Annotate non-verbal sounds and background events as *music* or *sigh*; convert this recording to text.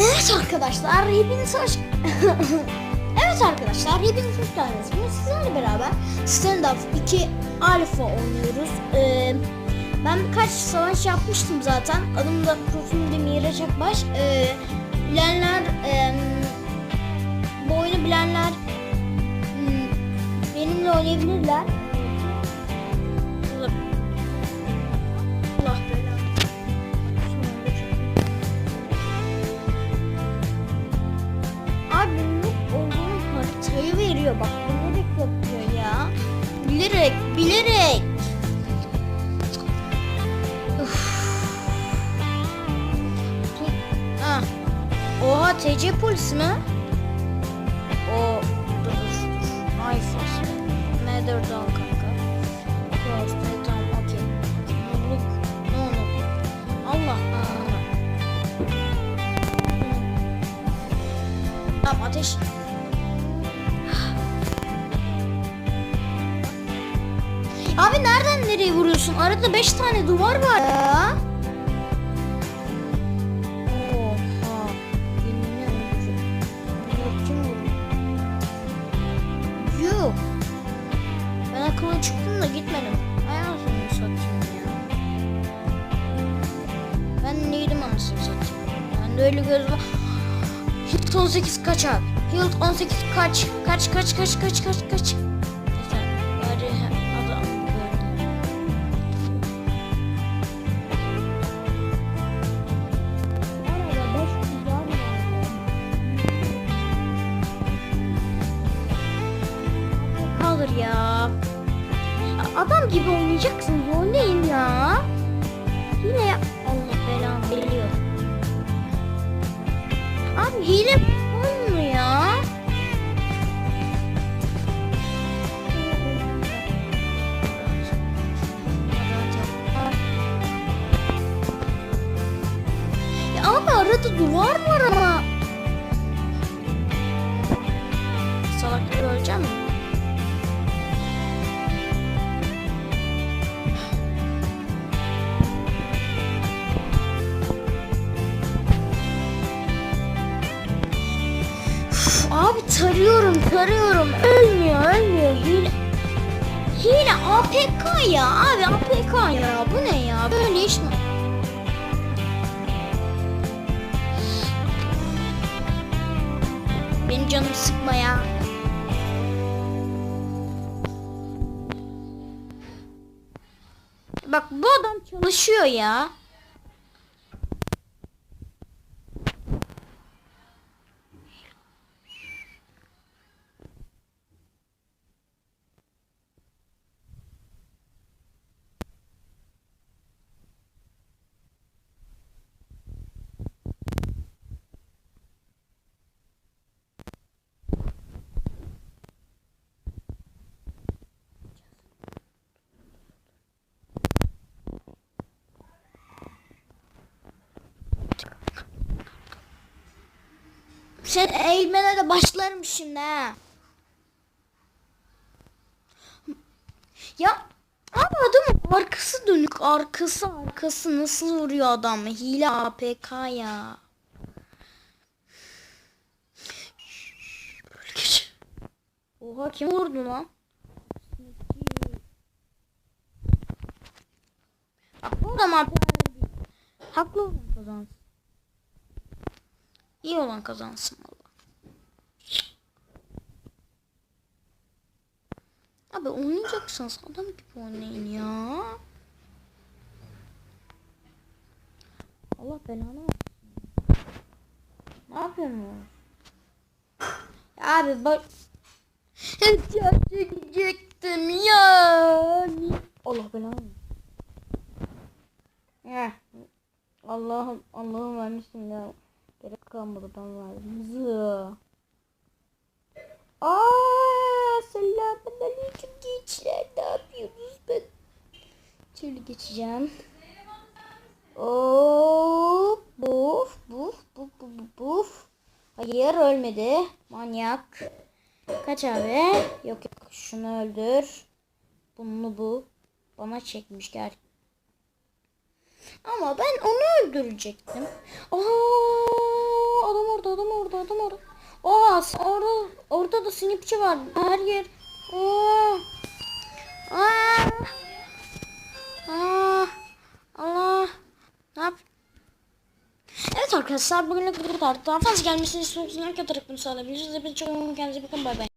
Evet arkadaşlar hepiniz hoş... *laughs* evet arkadaşlar hepiniz hoş geldiniz. Bugün sizlerle beraber Stand Up 2 Alpha oynuyoruz. Ee, ben birkaç savaş yapmıştım zaten. Adım da profilim de Miraç Akbaş. Ee, bilenler... em, bu oyunu bilenler hmm, benimle oynayabilirler. Bilerek Ha. Oha TC polisi mi? O dur iPhone. Nether Dawn kanka. Close. Tamam okey. Noobluk. No no. Allah Allah. Tamam ateş. Abi nereden nereye vuruyorsun? Arada 5 tane duvar var ya. Yuh. Ben akıllı çıktım da gitmedim. Hayatımı satayım ya. Ben neydim anasını satayım. Ben de öyle göz var. Hilt 18 kaç abi? Hilt 18 kaç? Kaç kaç kaç kaç kaç kaç? Ya. Adam gibi oynayacaksınız oynayın ya. Yine ya. Allah belanı veriyor. Abi hile olmuyor ya. Ya abi arada duvar var ama. Salak öleceğim mi? Tarıyorum tarıyorum ölmüyor ölmüyor hile Hile APK ya abi APK ya bu ne ya böyle iş mi? Benim canım sıkma ya. Bak bu adam çalışıyor ya. Sen eğilmene de başlarım şimdi ha. Ya abi adamın arkası dönük arkası arkası nasıl vuruyor adam hile APK ya. Oha kim vurdu lan? Bu adam APK. Haklı olan kazansın. İyi olan kazansın valla. Abi oynayacaksınız adam gibi oynayın ya. Allah belanı. Ne yapıyorsun? Ya abi bak. Ya çekecektim ya. Allah belanı. Ya. Allah'ım Allah'ım vermişsin ya. Gerek kalmadı ben verdim. Zı. Aa, selamun aleyküm gençler. Ne yapıyorsunuz ben? Şöyle geçeceğim. Hop, buf, buf, buf, buf, buf. Hayır ölmedi. Manyak. Kaç abi? Yok yok şunu öldür. Bunu bu. Bana çekmiş gel. Ama ben onu öldürecektim. Aa, adam orada adam orada. Oha s- orada orada da sinipçi var. Her yer. Aa. Aa. Allah. Ne yap? Evet arkadaşlar bugünlük bu kadar. Daha fazla gelmesini istiyorsanız like atarak bunu sağlayabilirsiniz. Hepinize çok kendinize bakın bay bay.